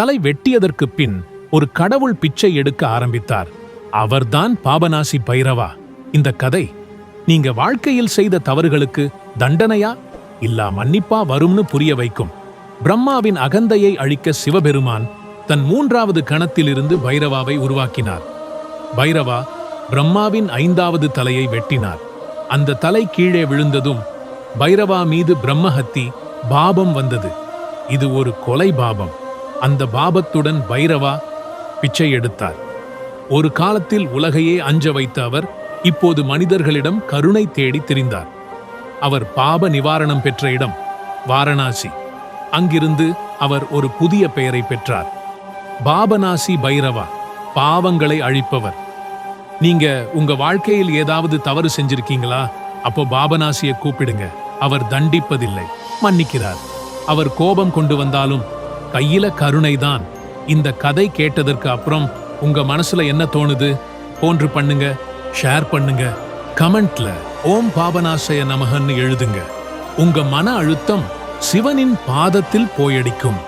தலை வெட்டியதற்கு பின் ஒரு கடவுள் பிச்சை எடுக்க ஆரம்பித்தார். அவர்தான் பாபநாசி பைரவா. இந்த கதை நீங்க வாழ்க்கையில் செய்த தவறுகளுக்கு தண்டனையா இல்லா மன்னிப்பா வரும்னு புரிய வைக்கும். பிரம்மாவின் அகந்தையை அழிக்க சிவபெருமான் தன் மூன்றாவது கணத்திலிருந்து பைரவாவை உருவாக்கினார். பைரவா பிரம்மாவின் ஐந்தாவது தலையை வெட்டினார். அந்த தலை கீழே விழுந்ததும் பைரவா மீது பிரம்மஹத்தி பாபம் வந்தது. இது ஒரு கொலை பாபம். அந்த பாபத்துடன் பைரவா பிச்சை எடுத்தார். ஒரு காலத்தில் உலகையே அஞ்ச வைத்த அவர் இப்போது மனிதர்களிடம் கருணை தேடி திரிந்தார். அவர் பாப நிவாரணம் பெற்ற இடம் வாரணாசி. அங்கிருந்து அவர் ஒரு புதிய பெயரை பெற்றார். பாபநாசி பைரவா பாவங்களை அழிப்பவர். நீங்க உங்க வாழ்க்கையில் ஏதாவது தவறு செஞ்சிருக்கீங்களா? அப்போ பாபநாசியை கூப்பிடுங்க அவர் தண்டிப்பதில்லை மன்னிக்கிறார். அவர் கோபம் கொண்டு வந்தாலும் கையில கருணைதான். இந்த கதை கேட்டதற்கு அப்புறம் உங்க மனசுல என்ன தோணுது? போன்று பண்ணுங்க ஷேர் பண்ணுங்க கமெண்ட்ல ஓம் பாபநாசய நமகன்னு எழுதுங்க. உங்க மன அழுத்தம் சிவனின் பாதத்தில் போயடிக்கும்.